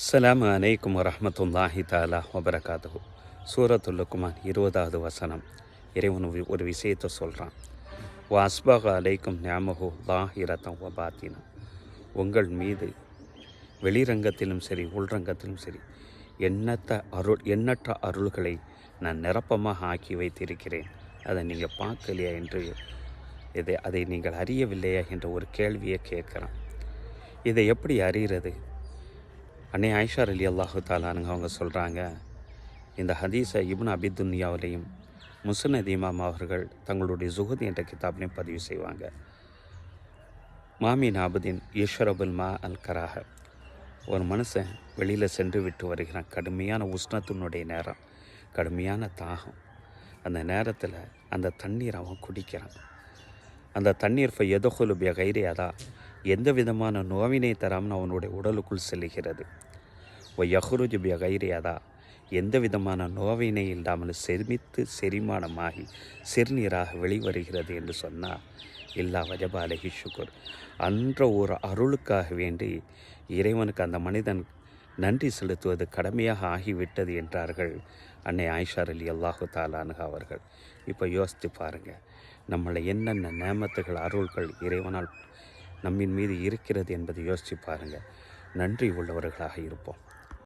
அஸ்லாம் அலைக்கும் வரமத்துல்லாஹி தாலா வபரகாத்துஹு. சூரத்துல் லுக்மான் இருபதாவது வசனம். இறைவன் ஒரு- விஷயத்தை சொல்கிறான் வா அஸ்பக அலைக்கும் ஞாமஹு லாஹிரத்தம் வ பாத்தினா. உங்கள் மீது வெளிரங்கத்திலும் சரி உள்ரங்கத்திலும் சரி எண்ணற்ற அருள் எண்ணற்ற அருள்களை நான் நிரப்பமாக ஆக்கி வைத்திருக்கிறேன். அதை நீங்கள் பார்க்கலையா? என்று இதை அதை நீங்கள் அறியவில்லையா? என்ற ஒரு கேள்வியை கேட்குறான். இதை எப்படி அறிகிறது? அன்னை ஆயிஷா அலி அல்லாஹு தாலானுங்க அவங்க சொல்கிறாங்க இந்த ஹதீஸை இப்னு அபிதுன்யாவிலையும் முஸ்னத் இமாம் அவர்கள் தங்களுடைய ஜுஹத் என்ற கிதாப்லையும் பதிவு செய்வாங்க. மாமி நாபுதீன் ஈஸ்வரபுல் மா அல் கராக ஒரு மனுஷன் வெளியில் சென்று விட்டு வருகிறான் கடுமையான உஷ்ணத்தினுடைய நேரம் கடுமையான தாகம். அந்த நேரத்தில் அந்த தண்ணீர் அவன் குடிக்கிறான். அந்த தண்ணீர் ஃபை எதகுலுபிய கைரியாதா எந்த விதமான நோவினை தராமல் அவனுடைய உடலுக்குள் செல்லுகிறது. ஓ யஹ்ருஜு பிய எந்த விதமான நோவினை இல்லாமல் செரிமித்து செரிமானமாகி சிறுநீராக வெளிவருகிறது என்று சொன்னால் இல்லா வஜபா அலஹி சுகர் அன்ற ஒரு அருளுக்காக வேண்டி இறைவனுக்கு அந்த மனிதன் நன்றி செலுத்துவது கடமையாக ஆகிவிட்டது என்றார்கள் அன்னை ஆயிஷார் அலி அல்லாஹு தாலானுக அவர்கள். இப்போ யோசித்து பாருங்கள் நம்மளை என்னென்ன நேமத்துகள் அருள்கள் இறைவனால் நம்மின் மீது இருக்கிறது என்பதை யோசித்து பாருங்கள் நன்றி உள்ளவர்களாக இருப்போம்.